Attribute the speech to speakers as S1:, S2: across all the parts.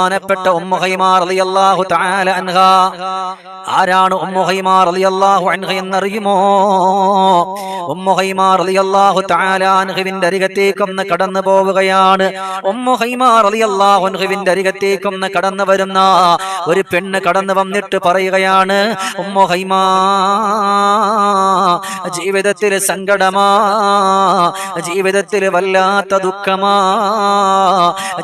S1: ബഹുമാനപ്പെട്ട ഉമ്മുഹൈമാർ റളിയല്ലാഹു തആല അൻഹ. ആരാണ് ഉമ്മുഹൈമാർ റളിയല്ലാഹു അൻഹ എന്നറിയുമോ? ഉമ്മുഹൈമാർ റളിയല്ലാഹു തആല അൻഹുവിന്റെ അരികത്തേക്കൊന്ന് കടന്നു പോവുകയാണ്. ഉമ്മുഹൈമാർ റളിയല്ലാഹു അൻഹുവിന്റെ അരികത്തേക്കൊന്ന് കടന്നു വരുന്ന ഒരു പെണ്ണ് കടന്നു വന്നിട്ട് പറയുകയാണ് ഉമ്മുഹൈമാ ജീവിതത്തിൽ സങ്കടമാ ജീവിതത്തിൽ വല്ലാത്ത ദുഃഖമാ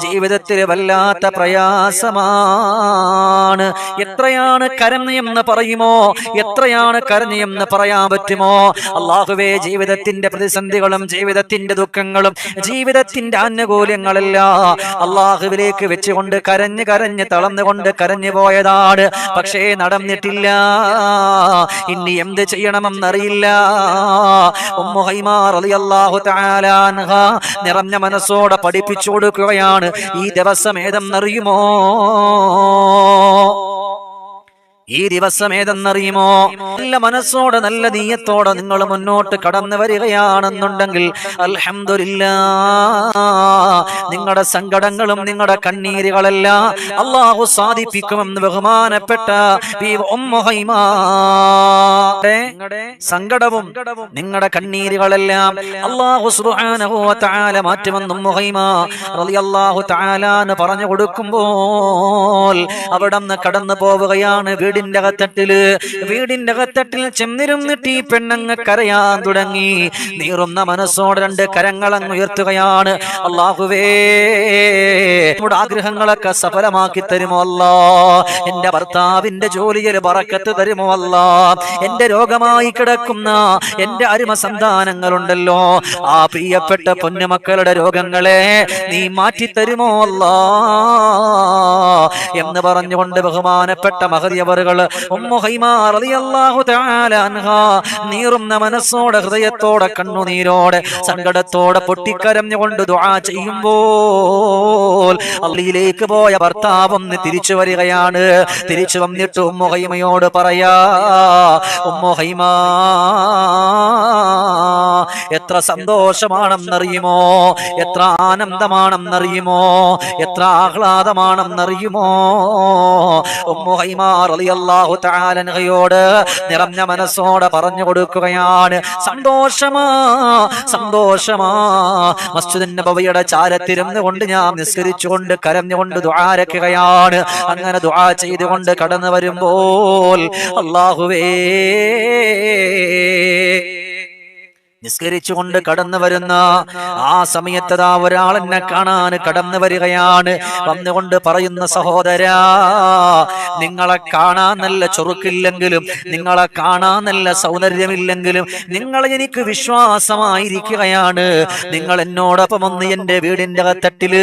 S1: ജീവിതത്തിൽ വല്ലാത്ത പ്രയാസമാണ്. എത്രയാണ് കരഞ്ഞെന്ന് പറയുമോ? എത്രയാണ് കരഞ്ഞെന്ന് പറയാൻ പറ്റുമോ? അള്ളാഹുവേ ജീവിതത്തിന്റെ പ്രതിസന്ധികളും ജീവിതത്തിന്റെ ദുഃഖങ്ങളും ജീവിതത്തിന്റെ ആനുകൂല്യങ്ങളല്ല അള്ളാഹുവിലേക്ക് വെച്ചുകൊണ്ട് കരഞ്ഞ് കരഞ്ഞ് തളർന്നുകൊണ്ട് കരഞ്ഞു പോയതാണ്. പക്ഷേ നടന്നിട്ടില്ല. ഇനി എന്ത് ചെയ്യണമെന്നറിയില്ല. നിറഞ്ഞ മനസ്സോടെ പഠിപ്പിച്ചു കൊടുക്കുകയാണ്. ഈ ദിവസം ഏതെന്നറിയുമോ? الحق ഈ ദിവസം ഏതെന്നറിയുമോ? നല്ല മനസ്സോടെ നല്ല നീയത്തോടെ നിങ്ങൾ മുന്നോട്ട് കടന്നു വരികയാണെന്നുണ്ടെങ്കിൽ അൽഹംദുലില്ലാ നിങ്ങളുടെ സങ്കടങ്ങളും നിങ്ങളുടെ കണ്ണീരുകളെല്ലാം അള്ളാഹു സാധിപ്പിക്കുമെന്ന് ബഹുമാനപ്പെട്ട സങ്കടവും നിങ്ങളുടെ കണ്ണീരുകളെല്ലാം അള്ളാഹു തആല മാറ്റുമെന്നും പറഞ്ഞു കൊടുക്കുമ്പോൾ അവിടെ നിന്ന് കടന്നു പോവുകയാണ് വീടിന്റെ അകത്തട്ടിൽ വീടിന്റെ അകത്തട്ടിൽ ചെന്നിരുന്നിട്ട് ഈ പെണ്ണങ്ങ് കരയാൻ തുടങ്ങി. നീറുന്ന മനസ്സോടെ രണ്ട് കരങ്ങളങ്ങ് ഉയർത്തുകയാണ്. അള്ളാഹുവേ നമ്മുടെ ആഗ്രഹങ്ങളൊക്കെ സഫലമാക്കി തരുമോ അല്ല? എന്റെ ഭർത്താവിന്റെ ജോലിയിൽ പറക്കത്ത് തരുമോ അല്ലാ? എന്റെ രോഗമായി കിടക്കുന്ന എന്റെ അരുമ സന്താനങ്ങളുണ്ടല്ലോ. ആ പ്രിയപ്പെട്ട പൊന്നുമക്കളുടെ രോഗങ്ങളെ നീ മാറ്റിത്തരുമോ അല്ല? എന്ന് പറഞ്ഞുകൊണ്ട് ബഹുമാനപ്പെട്ട മഹതിയവറുകൾ നീറുന്ന മനസ്സോടെ ഹൃദയത്തോടെ കണ്ണുനീരോടെ സങ്കടത്തോടെ പൊട്ടിക്കരഞ്ഞുകൊണ്ട് ദുആ ചെയ്യുമ്പോൾ അള്ളിയിലേക്ക് പോയ ഭർത്താവ് ഒന്ന് തിരിച്ചു വരികയാണ്. തിരിച്ചു വന്നിട്ട് ഉമ്മുഹൈമയോട് പറയാ ഉമ്മുഹൈമ എത്ര സന്തോഷമാണെന്നറിയുമോ? എത്ര ആനന്ദമാണെന്നറിയുമോ? എത്ര ആഹ്ലാദമാണെന്നറിയുമോ? ോട് നിറഞ്ഞ മനസ്സോടെ പറഞ്ഞു കൊടുക്കുകയാണ്. സന്തോഷമാ സന്തോഷമാ. മസ്ജിദിൻ നബവിയുടെ ചാരത്തിരുന്ന് കൊണ്ട് ഞാൻ നിസ്കരിച്ചുകൊണ്ട് കരഞ്ഞുകൊണ്ട് ദ്വാരക്കുകയാണ് അങ്ങനെ ദ്വാ ചെയ്തുകൊണ്ട് കടന്നു വരുമ്പോൾ അള്ളാഹുവേ നിസ്കരിച്ചുകൊണ്ട് കടന്നു വരുന്ന ആ സമയത്ത് ആ ഒരാൾ എന്നെ കാണാൻ കടന്നു വരികയാണ്. വന്നുകൊണ്ട് പറയുന്ന സഹോദരാ നിങ്ങളെ കാണാൻ നല്ല ചൊറുക്കില്ലെങ്കിലും നിങ്ങളെ കാണാൻ നല്ല സൗന്ദര്യമില്ലെങ്കിലും നിങ്ങൾ എനിക്ക് വിശ്വാസമായിരിക്കുകയാണ്. നിങ്ങൾ എന്നോടൊപ്പം ഒന്ന് എന്റെ വീടിന്റെ തട്ടിൽ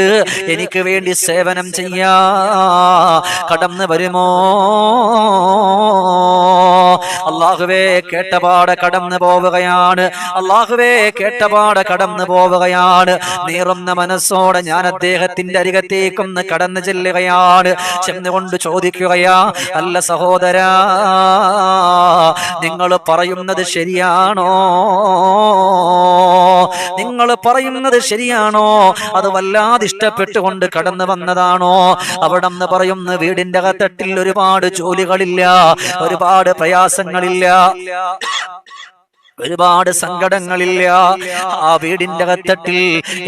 S1: എനിക്ക് വേണ്ടി സേവനം ചെയ്യാ. കടന്നു വരുമോ? അള്ളാഹുവേ കേട്ടപാട് കടന്നു പോവുകയാണ്. അള്ളാഹുവേ കേട്ടപാട് കടന്നു പോവുകയാണ്. നീറുന്ന മനസ്സോടെ ഞാൻ അദ്ദേഹത്തിന്റെ അരികത്തേക്കൊന്ന് കടന്നു ചെല്ലുകയാണ്. ചെന്നുകൊണ്ട് ചോദിക്കുകയാ അല്ല സഹോദരാ നിങ്ങൾ പറയുന്നത് ശരിയാണോ? നിങ്ങൾ പറയുന്നത് ശരിയാണോ? അത് വല്ലാതെ ഇഷ്ടപ്പെട്ടുകൊണ്ട് കടന്നു വന്നതാണോ? അവിടെ പറയുന്ന വീടിന്റെ അകത്തട്ടിൽ ഒരുപാട് ജോലികളില്ല ഒരുപാട് പ്രയാസങ്ങളില്ല ഒരുപാട് സങ്കടങ്ങളില്ല. ആ വീടിന്റെ അകത്തട്ടിൽ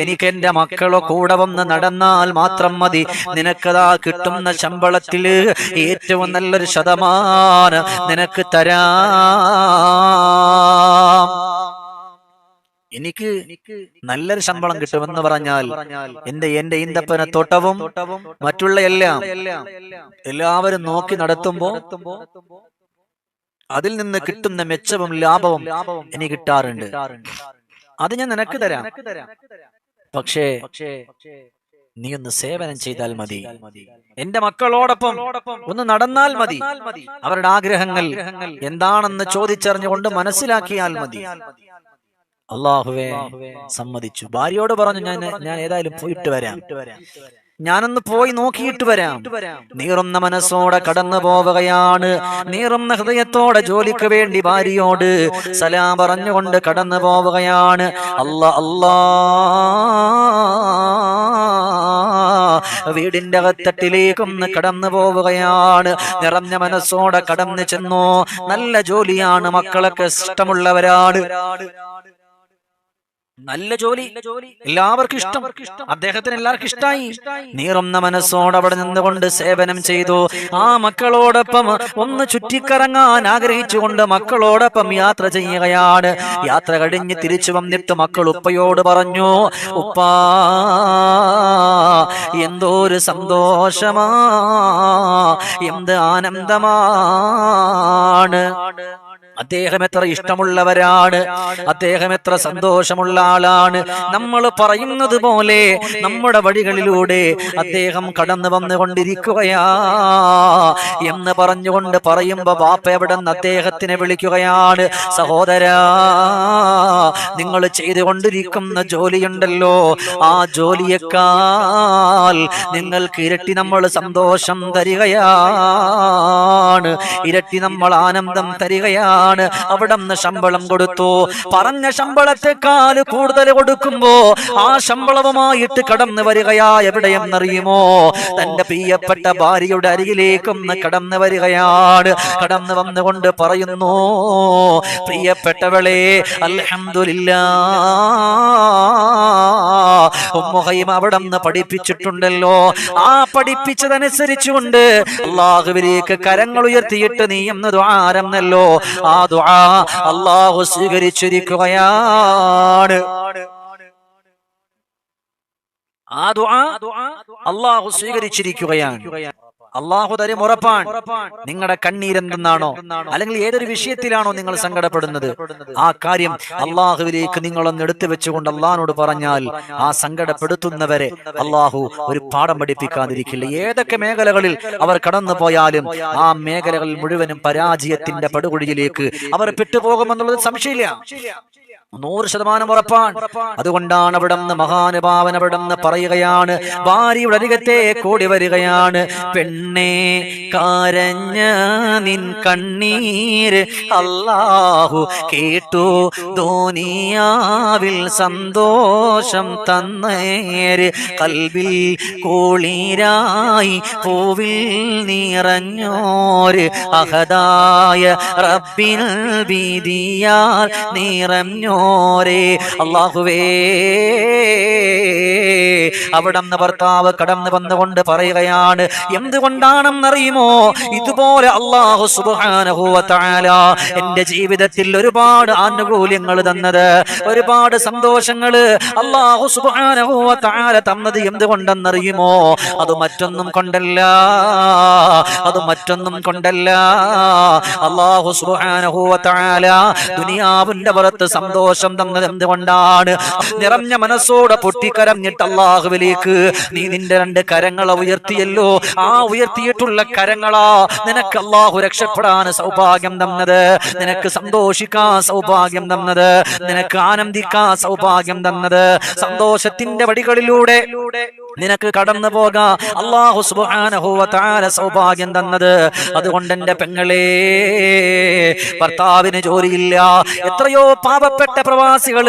S1: എനിക്ക് എന്റെ മക്കളോ കൂടെ വന്ന് നടന്നാൽ മാത്രം മതി. നിനക്കതാ കിട്ടുന്ന ശമ്പളത്തിൽ ഏറ്റവും നല്ലൊരു ശതമാനം നിനക്ക് തരാം. എനിക്ക് നല്ലൊരു ശമ്പളം കിട്ടുമെന്ന് പറഞ്ഞാൽ എന്റെ എന്റെ ഈന്തപ്പന തോട്ടവും മറ്റുള്ള എല്ലാം എല്ലാവരും നോക്കി നടത്തുമ്പോ അതിൽ നിന്ന് കിട്ടുന്ന മെച്ചവും ലാഭവും എനിക്ക് കിട്ടാറുണ്ട്. അത് ഞാൻ നിനക്ക് തരാം. പക്ഷേ നീ ഒന്ന് സേവനം ചെയ്താൽ മതി. എന്റെ മക്കളോടൊപ്പം ഒന്ന് നടന്നാൽ മതി. അവരുടെ ആഗ്രഹങ്ങൾ എന്താണെന്ന് ചോദിച്ചറിഞ്ഞുകൊണ്ട് മനസ്സിലാക്കിയാൽ മതി. അള്ളാഹുവേ സമ്മതിച്ചു. ഭാര്യയോട് പറഞ്ഞു ഞാൻ ഞാൻ ഏതായാലും പോയിട്ട് വരാം. ഞാനൊന്ന് പോയി നോക്കിയിട്ട് വരാം. നീറുന്ന മനസ്സോടെ കടന്നു പോവുകയാണ്. നീറുന്ന ഹൃദയത്തോടെ ജോലിക്ക് വേണ്ടി ഭാര്യയോട് സലാം പറഞ്ഞുകൊണ്ട് കടന്നു പോവുകയാണ്. അല്ല അല്ലാ വീടിന്റെ അകത്തട്ടിലേക്കൊന്ന് കടന്നു പോവുകയാണ്. നിറഞ്ഞ മനസ്സോടെ കടന്നു ചെന്നു. നല്ല ജോലിയാണ്. മക്കളൊക്കെ ഇഷ്ടമുള്ളവരാണ്. നല്ല ജോലി. എല്ലാവർക്കും ഇഷ്ടം. അദ്ദേഹത്തിന് എല്ലാവർക്കും ഇഷ്ടമായി നീറുന്ന മനസ്സോടെ അവിടെ നിന്നുകൊണ്ട് സേവനം ചെയ്തു. ആ മക്കളോടൊപ്പം ഒന്ന് ചുറ്റിക്കറങ്ങാൻ ആഗ്രഹിച്ചുകൊണ്ട് മക്കളോടൊപ്പം യാത്ര ചെയ്യുകയാണ്. യാത്ര കഴിഞ്ഞ് തിരിച്ചു വന്നിട്ട് മക്കൾ ഉപ്പയോട് പറഞ്ഞു ഉപ്പാ എന്തോ ഒരു സന്തോഷമാ. എന്ത് ആനന്ദമാണ്. അദ്ദേഹം എത്ര ഇഷ്ടമുള്ളവരാണ്? അദ്ദേഹം എത്ര സന്തോഷമുള്ള ആളാണ്? നമ്മൾ പറയുന്നത് പോലെ നമ്മുടെ വഴികളിലൂടെ അദ്ദേഹം കടന്നു വന്നുകൊണ്ടിരിക്കുകയാ എന്ന് പറഞ്ഞുകൊണ്ട് പറയുമ്പോ ബാപ്പ എവിടെ നിന്ന് അദ്ദേഹത്തിനെ വിളിക്കുകയാണ് സഹോദരാ നിങ്ങൾ ചെയ്തുകൊണ്ടിരിക്കുന്ന ജോലിയുണ്ടല്ലോ. ആ ജോലിയേക്കാൾ നിങ്ങൾക്ക് ഇരട്ടി നമ്മൾ സന്തോഷം തരികയാണ്. ഇരട്ടി നമ്മൾ ആനന്ദം തരികയാണ്. അവിടെ നിന്ന് ശമ്പളം കൊടുത്തു. പറഞ്ഞ ശമ്പളത്തെക്കാൾ കൂടുതൽ കൊടുക്കുമ്പോ ആ ശമ്പളവുമായിട്ട് കടന്നു വരികയാ എവിടെയെന്നറിയുമോ? തന്റെ പ്രിയപ്പെട്ട ഭാര്യയുടെ അരികിലേക്കൊന്ന് കടന്നു വരികയാണ്. കടന്നു വന്നുകൊണ്ട് പറയുന്നു പ്രിയപ്പെട്ടവളെ അൽഹംദുലില്ലാ. ഉമ്മുഹൈമ അവിടെ നിന്ന് പഠിപ്പിച്ചിട്ടുണ്ടല്ലോ. ആ പഠിപ്പിച്ചതനുസരിച്ചുകൊണ്ട് അള്ളാഹുവിലേക്ക് കരങ്ങൾ ഉയർത്തിയിട്ട് നീ എന്ന ദ്വാരന്നല്ലോ ആ ദ്വാ അള്ളാഹു സ്വീകരിച്ചിരിക്കുകയാണ്. ആ ദ്വാ അള്ളാഹു സ്വീകരിച്ചിരിക്കുകയാണ്. അള്ളാഹു തരും ഉറപ്പാൻ നിങ്ങളുടെ കണ്ണീരെന്തെന്നാണോ? അല്ലെങ്കിൽ ഏതൊരു വിഷയത്തിലാണോ നിങ്ങൾ സങ്കടപ്പെടുന്നത്? ആ കാര്യം അള്ളാഹുവിലേക്ക് നിങ്ങളൊന്ന് എടുത്തു വെച്ചുകൊണ്ട് അള്ളാഹിനോട് പറഞ്ഞാൽ ആ സങ്കടപ്പെടുത്തുന്നവരെ അള്ളാഹു ഒരു പാഠം പഠിപ്പിക്കാതിരിക്കില്ല. ഏതൊക്കെ മേഖലകളിൽ അവർ കടന്നു പോയാലും ആ മേഖലകൾ മുഴുവനും പരാജയത്തിന്റെ പടുകുഴിയിലേക്ക് അവർ പെട്ടുപോകുമെന്നുള്ളത് സംശയമില്ല. നൂറ് ശതമാനം ഉറപ്പാണ്. അതുകൊണ്ടാണ് അവിടെ നിന്ന് മഹാനുഭാവൻ അവിടെ നിന്ന് പറയുകയാണ് ഭാര്യയുടെ അരികത്തെ കൂടി വരികയാണ് പെണ്ണെ കരഞ്ഞ നിൻ കണ്ണീര് അല്ലാഹു കേട്ടു ധോനിയാവിൽ സന്തോഷം തന്നേര് കൽവിൽ കോളീരായി പൂവിൽ നിറഞ്ഞോര് അഹദായ റബ്ബിൽ വീതിയാൽ നിറഞ്ഞോരേ അള്ളാഹുവേ. അവിടന്ന് ഭർത്താവ് കടന്നു വന്നുകൊണ്ട് പറയുകയാണ് എന്തുകൊണ്ടാണെന്നറിയുമോ? ഇതുപോലെ അള്ളാഹു സുബാനഹുല എന്റെ ജീവിതത്തിൽ ഒരുപാട് ആനുകൂല്യങ്ങൾ തന്നത് ഒരുപാട് സന്തോഷങ്ങൾ അള്ളാഹു സുബാനഹുല തന്നത് എന്തുകൊണ്ടെന്നറിയുമോ? അത് മറ്റൊന്നും കൊണ്ടല്ല അത് മറ്റൊന്നും കൊണ്ടല്ല. അള്ളാഹു സുബാനഹുല ദുനിയാവിന്റെ പുറത്ത് സന്തോഷം തന്നത് എന്തുകൊണ്ടാണ്? നിറഞ്ഞ മനസ്സോടെ പൊട്ടിക്കരഞ്ഞിട്ട് അള്ളാഹുവിലേക്ക് നീ നിന്റെ രണ്ട് കരങ്ങളെ ഉയർത്തിയല്ലോ. ആ ഉയർത്തിയിട്ടുള്ള കരങ്ങളാ നിനക്ക് അള്ളാഹു രക്ഷപ്പെടാൻ സൗഭാഗ്യം തന്നത്. നിനക്ക് സന്തോഷിക്കാൻ സൗഭാഗ്യം തന്നത്. നിനക്ക് ആനന്ദിക്കാൻ സൗഭാഗ്യം തന്നത്. സന്തോഷത്തിന്റെ വടികളിലൂടെ നിനക്ക് കടന്നു പോകാം അള്ളാഹു സുബാനഹുവ സൗഭാഗ്യം തന്നത്. അതുകൊണ്ട് എന്റെ പെങ്ങളെ ഭർത്താവിന് ജോലിയില്ല. എത്രയോ പാപപ്പെട്ട പ്രവാസികൾ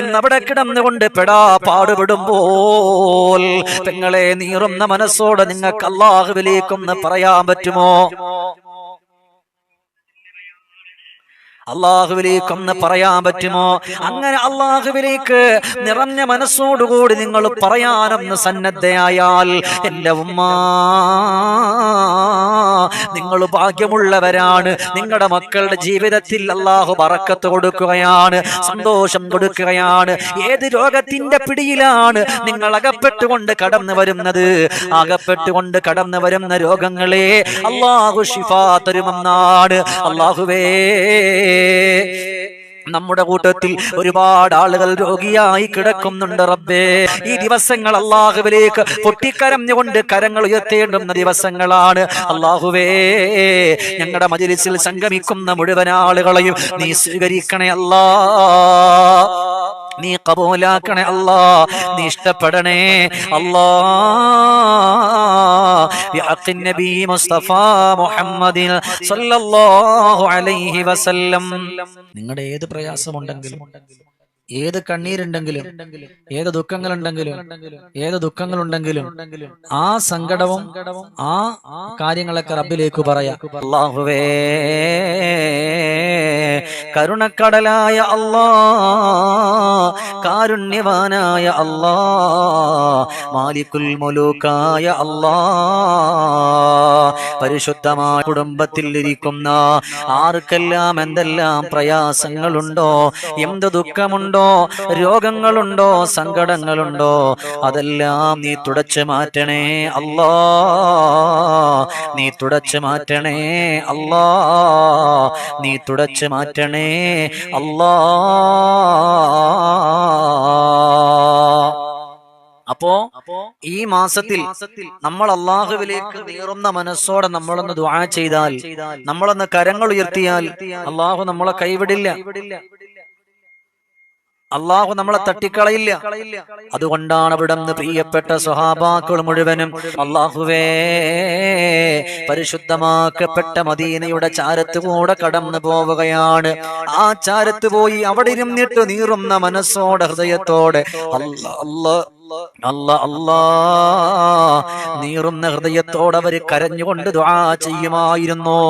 S1: ഇന്ന് അവിടെ കിടന്നുകൊണ്ട് പെടാ പാടുപെടുമ്പോൾ. പെങ്ങളെ നീറുന്ന മനസ്സോടെ നിങ്ങൾക്ക് അള്ളാഹുവിലേക്കൊന്ന് പറയാൻ പറ്റുമോ? അള്ളാഹുവിലേക്കൊന്ന് പറയാൻ പറ്റുമോ? അങ്ങനെ അള്ളാഹുവിലേക്ക് നിറഞ്ഞ മനസ്സോടുകൂടി നിങ്ങൾ പറയാനൊന്ന് സന്നദ്ധയായാൽ എന്റെ ഉമ്മ നിങ്ങൾ ഭാഗ്യമുള്ളവരാണ്. നിങ്ങളുടെ മക്കളുടെ ജീവിതത്തിൽ അള്ളാഹു പറക്കത്ത് കൊടുക്കുകയാണ് സന്തോഷം കൊടുക്കുകയാണ്. ഏത് രോഗത്തിന്റെ പിടിയിലാണ് നിങ്ങൾ അകപ്പെട്ടുകൊണ്ട് കടന്നു വരുന്നത്? അകപ്പെട്ടുകൊണ്ട് കടന്നു വരുന്ന രോഗങ്ങളെ അള്ളാഹു ഷിഫ തരുമെന്നാണ്. അള്ളാഹുവേ നമ്മുടെ കൂട്ടത്തിൽ ഒരുപാട് ആളുകൾ രോഗിയായി കിടക്കുന്നുണ്ട് റബ്ബേ. ഈ ദിവസങ്ങൾ അള്ളാഹുവിലേക്ക് പൊട്ടിക്കരഞ്ഞുകൊണ്ട് കരങ്ങൾ ഉയർത്തേണ്ടുന്ന ദിവസങ്ങളാണ്. അള്ളാഹുവേ ഞങ്ങളുടെ മജിലിസിൽ സംഗമിക്കുന്ന മുഴുവൻ ആളുകളെയും നീ സ്വീകരിക്കണേ അല്ലാ. നീ കബൂലാക്കണേ അല്ലാ. നീ ഇഷ്ടപ്പെടണേ അല്ലാ. നബി മുസ്തഫ മുഹമ്മദിൽ സല്ലല്ലാഹു അലൈഹി വസല്ലം. നിങ്ങളുടെ ഏത് പ്രയാസമുണ്ടെങ്കിലും ഏത് കണ്ണീരുണ്ടെങ്കിലും ഏത് ദുഃഖങ്ങളുണ്ടെങ്കിലും ഏത് ദുഃഖങ്ങളുണ്ടെങ്കിലും ആ സങ്കടവും ആ കാര്യങ്ങളൊക്കെ റബ്ബിലേക്ക് പറയാ. കരുണക്കടലായ അള്ളാ കാരുണ്യവാനായ അള്ളാ മാലിക്കുൽ മുലൂക്കായ അള്ളാ പരിശുദ്ധമായ കുടുംബത്തിൽ ഇരിക്കുന്ന ആർക്കെല്ലാം എന്തെല്ലാം പ്രയാസങ്ങളുണ്ടോ എന്ത് ദുഃഖമുണ്ടോ രോഗങ്ങളുണ്ടോ? സങ്കടങ്ങളുണ്ടോ? അതെല്ലാം നീ തുടച്ചു മാറ്റണേ അല്ലാ. നീ തുടച്ചു മാറ്റണേ അല്ലാ. നീ തുടച്ചു മാറ്റണേ അല്ലാ. അപ്പോ ഈ മാസത്തിൽ നമ്മൾ അള്ളാഹുവിലേക്ക് നീറുന്ന മനസ്സോടെ നമ്മളൊന്ന് ദുആ ചെയ്താൽ നമ്മളൊന്ന് കരങ്ങൾ ഉയർത്തിയാൽ അള്ളാഹു നമ്മളെ കൈവിടില്ല. അള്ളാഹു നമ്മളെ തട്ടിക്കളയില്ല. അതുകൊണ്ടാണ് അവിടെ നിന്ന് പ്രിയപ്പെട്ട സ്വഹാബാക്കൾ മുഴുവനും അള്ളാഹുവേ പരിശുദ്ധമാക്കപ്പെട്ട മദീനയുടെ ചാരത്ത് കൂടെ കടന്നു പോവുകയാണ്. ആ ചാരത്ത് പോയി അവിടെ ഇരുന്നിട്ട് നീറുന്ന മനസ്സോടെ ഹൃദയത്തോടെ അല്ല അല്ല അല്ല അല്ലാ നീറുന്ന ഹൃദയത്തോടെ അവർ കരഞ്ഞുകൊണ്ട് ദ്വാ ചെയ്യുമായിരുന്നു.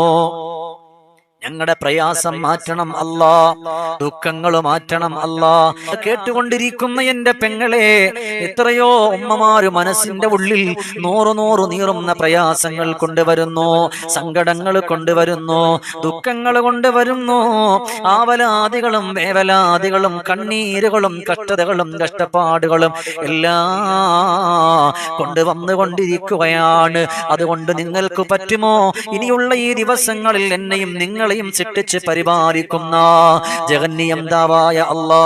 S1: ഞങ്ങളുടെ പ്രയാസം മാറ്റണം അല്ലാ. ദുഃഖങ്ങൾ മാറ്റണം അല്ലാ. കേട്ടുകൊണ്ടിരിക്കുന്ന എന്റെ പെങ്ങളെ എത്രയോ ഉമ്മമാര് മനസ്സിന്റെ ഉള്ളിൽ നൂറു നൂറു നീറുന്ന പ്രയാസങ്ങൾ കൊണ്ടുവരുന്നു സങ്കടങ്ങൾ കൊണ്ടുവരുന്നു ദുഃഖങ്ങൾ കൊണ്ടുവരുന്നു. ആവലാദികളും വേവലാദികളും കണ്ണീരുകളും കഷ്ടതകളും കഷ്ടപ്പാടുകളും എല്ലാം കൊണ്ടുവന്നുകൊണ്ടിരിക്കുകയാണ്. അതുകൊണ്ട് നിങ്ങൾക്ക് പറ്റുമോ? ഇനിയുള്ള ഈ ദിവസങ്ങളിൽ എന്നെയും നിങ്ങളെയും സൃഷ്ടിച്ച് പരിപാലിക്കുന്ന ജഗന്യന്താവായ അല്ലാ.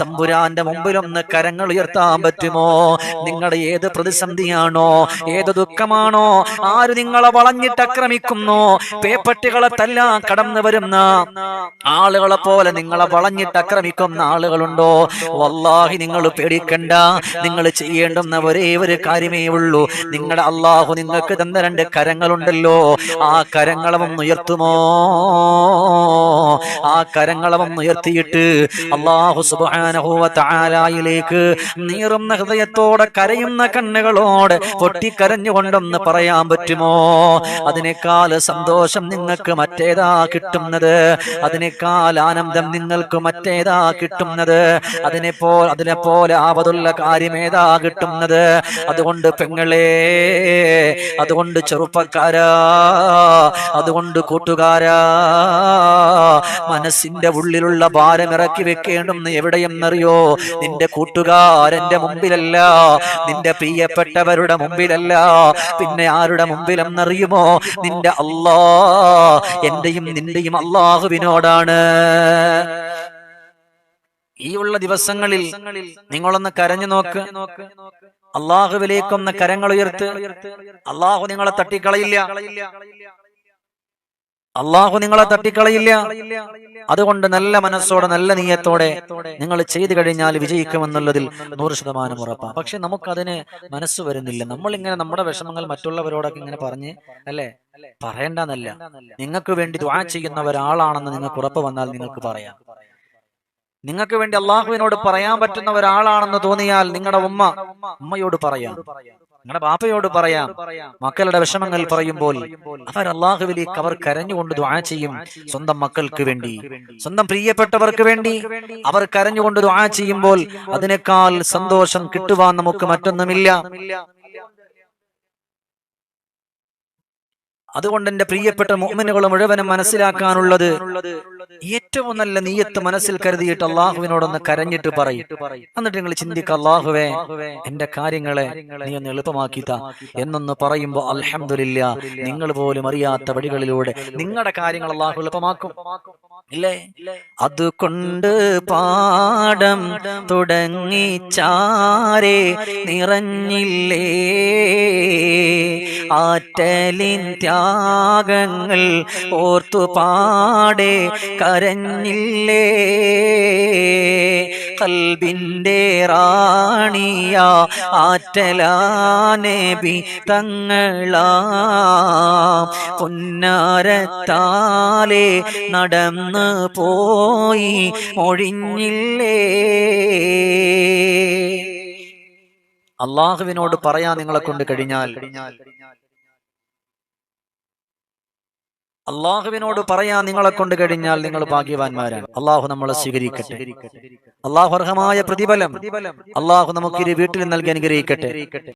S1: തമ്പുരാന്റെ മുമ്പിലൊന്ന് കരങ്ങൾ ഉയർത്താൻ പറ്റുമോ? നിങ്ങളുടെ ഏത് പ്രതിസന്ധിയാണോ? ഏത് ദുഃഖമാണോ? ആര് നിങ്ങളെ വളഞ്ഞിട്ട് ആക്രമിക്കുന്നു? പേപ്പട്ടികളെ തല്ലാൻ കടന്നു വരുന്ന ആളുകളെ പോലെ നിങ്ങളെ വളഞ്ഞിട്ട് ആക്രമിക്കുന്ന ആളുകളുണ്ടോ? വല്ലാഹി നിങ്ങൾ പേടിക്കണ്ട. നിങ്ങൾ ചെയ്യേണ്ടുന്ന ഒരേ ഒരു കാര്യമേ ഉള്ളൂ. നിങ്ങളുടെ അള്ളാഹു നിങ്ങൾക്ക് തന്ന രണ്ട് കരങ്ങളുണ്ടല്ലോ. ആ കരങ്ങളെ ഒന്ന് ഉയർത്തുമോ? ആ കരങ്ങളെ ഒന്ന് ഉയർത്തിയിട്ട് അള്ളാഹു സുബാനഹുവ താലായിലേക്ക് നീറുന്ന ഹൃദയത്തോടെ കരയുന്ന കണ്ണുകളോട് പൊട്ടിക്കരഞ്ഞുകൊണ്ടൊന്ന് പറയാൻ പറ്റുമോ? അതിനേക്കാൾ സന്തോഷം നിങ്ങൾക്ക് മറ്റേതാ കിട്ടുന്നത്? അതിനേക്കാൾ ആനന്ദം നിങ്ങൾക്ക് മറ്റേതാ കിട്ടുന്നത്? അതിനെ പോ അതിനെ പോലെ ആവതുള്ള കാര്യം ഏതാ കിട്ടുന്നത്? അതുകൊണ്ട് പെങ്ങളെ അതുകൊണ്ട് ചെറുപ്പക്കാരാ അതുകൊണ്ട് കൂട്ടുകാരാ മനസ്സിന്റെ ഉള്ളിലുള്ള ഭാരം ഇറക്കി വെക്കേണ്ടെന്ന്. എവിടെയെന്നറിയോ? നിന്റെ കൂട്ടുകാരന്റെ മുമ്പിലല്ല. നിന്റെ പ്രിയപ്പെട്ടവരുടെ മുമ്പിലല്ല. പിന്നെ ആരുടെ മുമ്പിലെന്നറിയുമോ? നിന്റെ അല്ലാ. എന്റെയും നിന്റെയും അള്ളാഹുവിനോടാണ് ഈ ഉള്ള ദിവസങ്ങളിൽ നിങ്ങളൊന്ന് കരഞ്ഞു നോക്ക്. അള്ളാഹുവിലേക്കൊന്ന് കരങ്ങൾ ഉയർത്ത്. അള്ളാഹു നിങ്ങളെ തട്ടിക്കളയില്ല. അള്ളാഹു നിങ്ങളെ തട്ടിക്കളയില്ല. അതുകൊണ്ട് നല്ല മനസ്സോടെ നല്ല നീയത്തോടെ നിങ്ങൾ ചെയ്തു കഴിഞ്ഞാൽ വിജയിക്കുമെന്നുള്ളതിൽ നൂറ് ശതമാനം ഉറപ്പാണ് പക്ഷെ നമുക്കതിന് മനസ്സ് വരുന്നില്ല. നമ്മൾ ഇങ്ങനെ നമ്മുടെ വിഷമങ്ങൾ മറ്റുള്ളവരോടൊക്കെ ഇങ്ങനെ പറഞ്ഞ് അല്ലേ? പറയണ്ടെന്നല്ല. നിങ്ങൾക്ക് വേണ്ടി ദ്വാ ചെയ്യുന്ന ഒരാളാണെന്ന് നിങ്ങൾക്ക് ഉറപ്പ് വന്നാൽ നിങ്ങൾക്ക് പറയാം. നിങ്ങൾക്ക് വേണ്ടി അള്ളാഹുവിനോട് പറയാൻ പറ്റുന്ന ഒരാളാണെന്ന് തോന്നിയാൽ നിങ്ങളുടെ ഉമ്മ ഉമ്മയോട് പറയാം. നിങ്ങളുടെ ബാപ്പയോട് പറയാം മക്കളുടെ വിഷമങ്ങൾ പറയുമ്പോൾ അവർ അള്ളാഹുവിലേക്ക് അവർ കരഞ്ഞുകൊണ്ട് ദ്വാ ചെയ്യും സ്വന്തം മക്കൾക്ക് വേണ്ടി. സ്വന്തം പ്രിയപ്പെട്ടവർക്ക് വേണ്ടി അവർ കരഞ്ഞുകൊണ്ട് ദ്വാ ചെയ്യുമ്പോൾ അതിനേക്കാൾ സന്തോഷം കിട്ടുവാൻ നമുക്ക് മറ്റൊന്നുമില്ല. അതുകൊണ്ട് എന്റെ പ്രിയപ്പെട്ട മോമിനുകൾ മുഴുവനും മനസ്സിലാക്കാനുള്ളത് ഏറ്റവും നല്ല നീയത്ത് മനസ്സിൽ കരുതിയിട്ട് അള്ളാഹുവിനോടൊന്ന് കരഞ്ഞിട്ട് പറയും. എന്നിട്ട് നിങ്ങൾ ചിന്തിക്ക അള്ളാഹുവേ എന്റെ കാര്യങ്ങളെ നീ ഒന്ന് എളുപ്പമാക്കിത്ത. എന്നൊന്ന് പറയുമ്പോ അലഹമില്ല നിങ്ങൾ പോലും അറിയാത്ത വഴികളിലൂടെ നിങ്ങളുടെ കാര്യങ്ങൾ അള്ളാഹു എളുപ്പമാക്കും. ഇല്ലേ? അതുകൊണ്ട് പാടം തുടങ്ങി ചാരെ നിറഞ്ഞില്ലേ? ആറ്റലിൻ ത്യാഗങ്ങൾ ഓർത്തു പാടെ കരഞ്ഞില്ലേ? കൽബിന്റെ റാണിയ ആറ്റലാനേബി തങ്ങളാ. പൊന്നാരത്താലെ നടന്ന് പോയി ഒഴിഞ്ഞില്ലേ? അള്ളാഹുവിനോട് പറയാൻ നിങ്ങളെ കൊണ്ട് കഴിഞ്ഞാൽ അള്ളാഹുവിനോട് പറയാൻ നിങ്ങളെ കൊണ്ട് കഴിഞ്ഞാൽ നിങ്ങൾ ഭാഗ്യവാന്മാരാണ്. അള്ളാഹു നമ്മളെ സ്വീകരിക്കട്ടെ. അള്ളാഹു അർഹമായ പ്രതിഫലം. അള്ളാഹു നമുക്ക് ഇരു വീട്ടിൽ നൽകി അനുഗ്രഹിക്കട്ടെ.